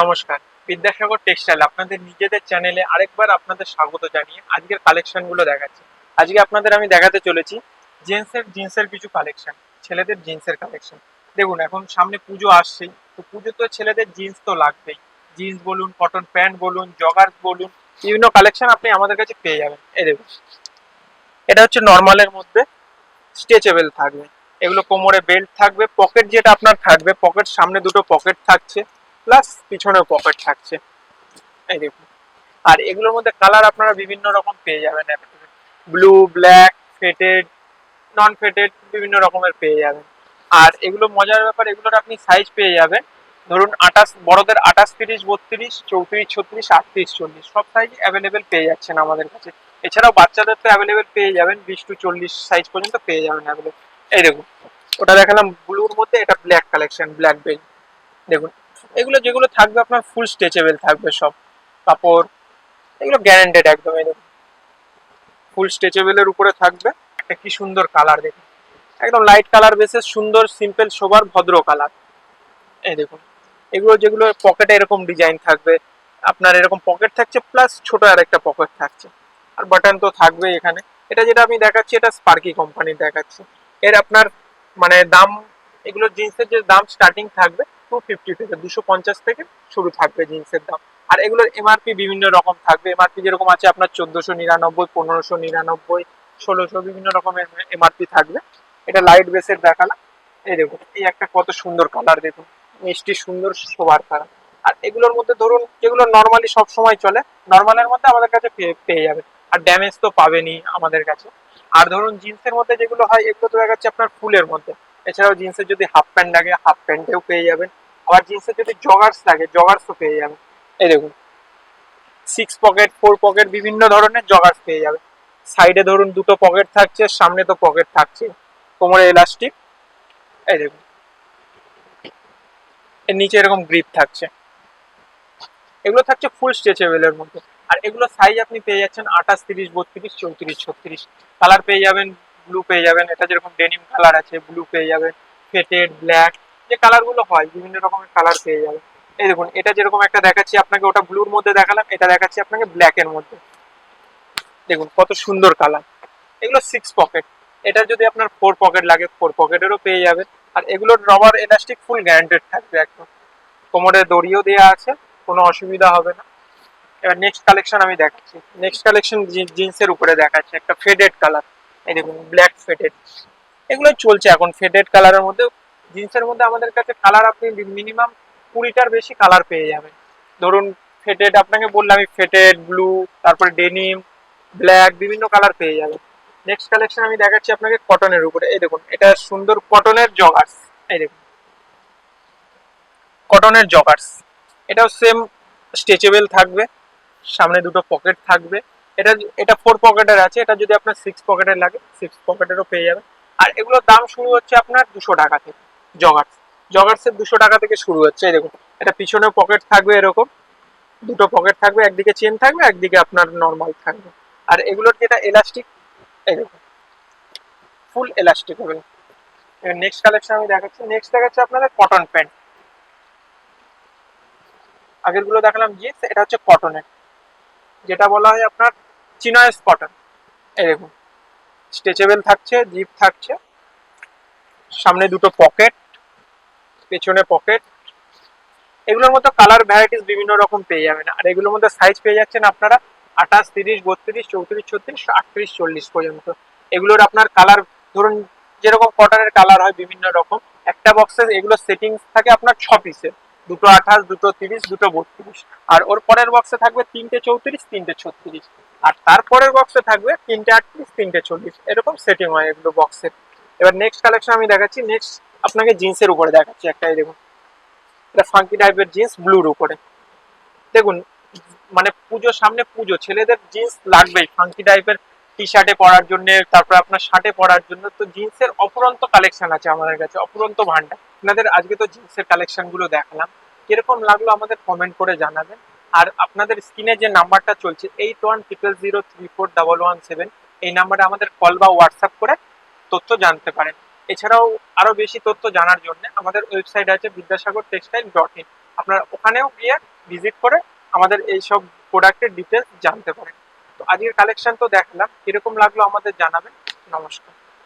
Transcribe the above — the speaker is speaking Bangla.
নমস্কার। বিদ্যাসাগর টেক্সটাইল, আপনাদের নিজেদের চ্যানেলে আরেকবার আপনাদের স্বাগত জানিয়ে আজকের কালেকশনগুলো দেখাচ্ছি। আজকে আপনাদের আমি দেখাতে চলেছি জেন্টসের, জিন্সের কিছু কালেকশন ছেলেদের জিন্সের কালেকশন দেখুন, এখন সামনে পুজো আসছেই তো পুজো তো ছেলেদের জিন্স তো লাগবেই। জিন্স বলুন কটন প্যান্ট বলুন জগার্স বলুন, বিভিন্ন কালেকশন আপনি আমাদের কাছে পেয়ে যাবেন। এই দেখুন, এটা হচ্ছে নর্মালের মধ্যে স্ট্রেচেবল থাকবে। এগুলো কোমরে বেল্ট থাকবে পকেট যেটা আপনার থাকবে পকেট সামনে দুটো পকেট থাকছে। প্লাস পিছনেও পকেট থাকছে। এই দেখুন। আর এগুলোর মধ্যে কালার আপনারা বিভিন্ন রকম পেয়ে যাবেন। Blue black faded non faded বিভিন্ন রকমের পেয়ে যাবেন। আর এগুলো মজার ব্যাপার, এগুলোর আপনি সাইজ পেয়ে যাবেন। ধরুন আঠাশ, বড়দের আঠাশ, তিরিশ, বত্রিশ, চৌত্রিশ, ছত্রিশ, আটত্রিশ, চল্লিশ, সব সাইজ অ্যাভেলেবেল পেয়ে যাচ্ছেন আমাদের কাছে। এছাড়াও বাচ্চাদের তো অ্যাভেলেবেল পেয়ে যাবেন, বিশ টু চল্লিশ সাইজ পর্যন্ত পেয়ে যাবেন অ্যাভেলেবেল এই দেখুন, ওটা দেখালাম ব্লুর মধ্যে, এটা ব্ল্যাক কালেকশন ব্ল্যাক বেল দেখুন এগুলো যেগুলো থাকবে আপনার ফুল স্ট্রেচেবল থাকবে সব। কাপড়, এগুলো গ্যারান্টেড একদম এই ফুল স্ট্রেচেবলের উপরে থাকবে। একটা কি সুন্দর কালার দেখুন। একদম লাইট কালার বেসে সুন্দর সিম্পল সোবার ভদ্র কালার এই দেখুন। এগুলো যেগুলো পকেটে এরকম ডিজাইন থাকবে। আপনার এরকম পকেট থাকছে প্লাস ছোট আর একটা পকেট থাকছে। আর বাটন তো থাকবে এখানে। এটা যেটা আমি দেখাচ্ছি, এটা স্পার্কি কোম্পানির দেখাচ্ছি। এর আপনার মানে দাম, এগুলো জিন্সের যে দাম স্টার্টিং থাকবে টু ফিফটি থেকে দুশো পঞ্চাশ থেকে শুরু থাকবে জিন্সের দাম। আর এগুলোর এমআরপি বিভিন্ন রকম থাকবে। এমআরপি যেরকম আছে আপনার নিরানব্বই, পনেরোশো নিরানব্বই, ষোলোশো বিভিন্ন রকমের এমআরপি থাকবে। এটা লাইট বেসের দেখালাম। এই দেখুন, এই একটা কত সুন্দর কালার দেখুন। মিষ্টি, সুন্দর কালার আর এগুলোর মধ্যে ধরুন, যেগুলো নর্মালি সব সময় চলে নর্মালের মধ্যে আমাদের কাছে পেয়ে যাবে। আর ড্যামেজ তো পাবেনই আমাদের কাছে। আর ধরুন, জিন্সের মধ্যে যেগুলো হয়, এগুলো তো দেখা যাচ্ছে আপনার ফুলের মধ্যে। এছাড়াও জিন্সের যদি হাফ প্যান্ট লাগে হাফ প্যান্টেও পেয়ে যাবেন। আবার জিন্সের যদি জগার্স লাগে জগার্সও পেয়ে যাবেন এই দেখুন সিক্স পকেট ফোর পকেট বিভিন্ন ধরনের জগার্স পেয়ে যাবে। সাইডে ধরুন দুটো পকেট থাকছে, সামনে তো পকেট থাকছে। কোমরে এলাস্টিক এই দেখুন, এর নিচে এরকম গ্রিপ থাকছে। এগুলো থাকছে ফুল স্ট্রেচেবলের মধ্যে। আর এগুলো সাইজ আপনি পেয়ে যাচ্ছেন আঠাশ, তিরিশ, বত্রিশ, চৌত্রিশ, ছত্রিশ। কালার পেয়ে যাবেন ব্লু পেয়ে যাবেন। এটা যেরকম ডেনিম কালার আছে ব্লু পেয়ে যাবেন। ফেটেড ব্ল্যাক যে কালারগুলো হয়, বিভিন্ন রকমের কালার পেয়ে যাবে। এই দেখুন, এটা যেরকম একটা দেখাচ্ছি আপনাকে, ওটা ব্লুর মধ্যে দেখালাম, এটা দেখাচ্ছি আপনাকে ব্ল্যাক এর মধ্যে। দেখুন, কত সুন্দর কালার এগুলো সিক্স পকেট এটা যদি আপনার ফোর পকেট লাগে ফোর পকেটেরও পেয়ে যাবে। আর এগুলোর রবার এলাস্টিক ফুল গ্যারান্টেড থাকবে একদম। কোমরে দড়িও দেওয়া আছে, কোনো অসুবিধা হবে না। এবার নেক্সট কালেকশন আমি দেখাচ্ছি। নেক্সট কালেকশন জিন্সের উপরে দেখাচ্ছি, একটা ফেডেড কালার এই দেখুন ব্ল্যাক ফেডেড এগুলো চলছে এখন ফেডেড কালারের মধ্যে জিন্সের মধ্যে আমাদের কাছে কালার আপনি মিনিমাম কুড়িটার বেশি কালার পেয়ে যাবেন। ধরুন ফেটেড আপনাকে বললাম আমি ফেটেড ব্লু তারপরে ডেনিম ব্ল্যাক বিভিন্ন কালার পেয়ে যাবেন। নেক্সট কালেকশন আমি দেখাচ্ছি আপনাকে কটনের উপরে। এই দেখুন, এটা সুন্দর কটনের জগার্স এই দেখুন। কটনের জগার্স এটাও সেম স্ট্রেচেবল থাকবে। সামনে দুটো পকেট থাকবে। এটা এটা ফোর পকেটের আছে। এটা যদি আপনার সিক্স পকেটের লাগে সিক্স পকেটেরও পেয়ে যাবেন। আর এগুলোর দাম শুরু হচ্ছে আপনার দুশো টাকা থেকে। জগার্স। জগার্সের দুশো টাকা থেকে শুরু হচ্ছে দেখুন। এটা পিছনেও পকেট থাকবে এরকম। দুটো পকেট থাকবে, একদিকে চেন থাকবে, একদিকে আপনার নর্মাল থাকবে। আর এগুলোর যেটা এলাস্টিক এরকম ফুল এলাস্টিক হবে। নেক্সট কালেকশন আমি দেখাচ্ছি। নেক্সট দেখাচ্ছি আপনাদের কটন প্যান্ট আগেরগুলো দেখালাম জিন্স এটা হচ্ছে কটনের যেটা বলা হয় আপনার চিনয়েস কটন এরকম স্ট্রেচেবল থাকছে জিপ থাকছে। সামনে দুটো পকেট পেছনে পকেট এগুলোর মধ্যে কালার ভ্যারাইটিস বিভিন্ন রকম পেয়ে যাবেন। আর এগুলোর মধ্যে সাইজ পেয়ে যাচ্ছেন আপনারা আঠাশ, তিরিশ, বত্রিশ, চৌত্রিশ, ছত্রিশ, আটত্রিশ, চল্লিশ পর্যন্ত। এগুলোর আপনার কালার ধরুন যেরকম কটনের কালার হয় বিভিন্ন রকম, একটা বক্সে এগুলো সেটিংস থাকে আপনার ছ পিসে দুটো আঠাশ, দুটো তিরিশ, দুটো বত্রিশ। আর ওর পরের বক্সে থাকবে তিনটে চৌত্রিশ, তিনটে ছত্রিশ। আর তারপরের বক্সে থাকবে তিনটে আটত্রিশ, তিনটে চল্লিশ। এরকম সেটিং হয় এগুলো বক্সের এবার নেক্সট কালেকশন আমি দেখাচ্ছি। নেক্সট আপনাকে জিন্সের উপরে দেখাচ্ছি একটাই দেখুন। এটা ফাঙ্কি টাইপের জিন্স ব্লুর উপরে। দেখুন মানে পুজো সামনে পুজো, ছেলেদের জিন্স লাগবেই। ফাঙ্কি টাইপের টি শার্টে পরার জন্য, তারপর আপনার শার্টে পরার জন্য। তো জিন্সের অপুরন্ত কালেকশন আছে আমাদের কাছে অপুরন্ত ভান্ডার আপনাদের আজকে তো জিন্সের কালেকশনগুলো দেখালাম। কীরকম লাগল আমাদের কমেন্ট করে জানাবেন। আর আপনাদের স্ক্রিনে যে নাম্বারটা চলছে eight one triple zero three four double one seven এই নাম্বারে আমাদের কল বা হোয়াটসঅ্যাপ করে তথ্য জানতে পারেন। এছাড়াও আরও বেশি তথ্য জানার জন্য আমাদের ওয়েবসাইট আছে বিদ্যাসাগর টেক্সটাইল ডট ইন। আপনারা ওখানেও গিয়ে ভিজিট করে আমাদের এইসব প্রোডাক্টের ডিটেলস জানতে পারেন। তো আজকের কালেকশন তো দেখলাম। কীরকম লাগল আমাদের জানাবেন। নমস্কার।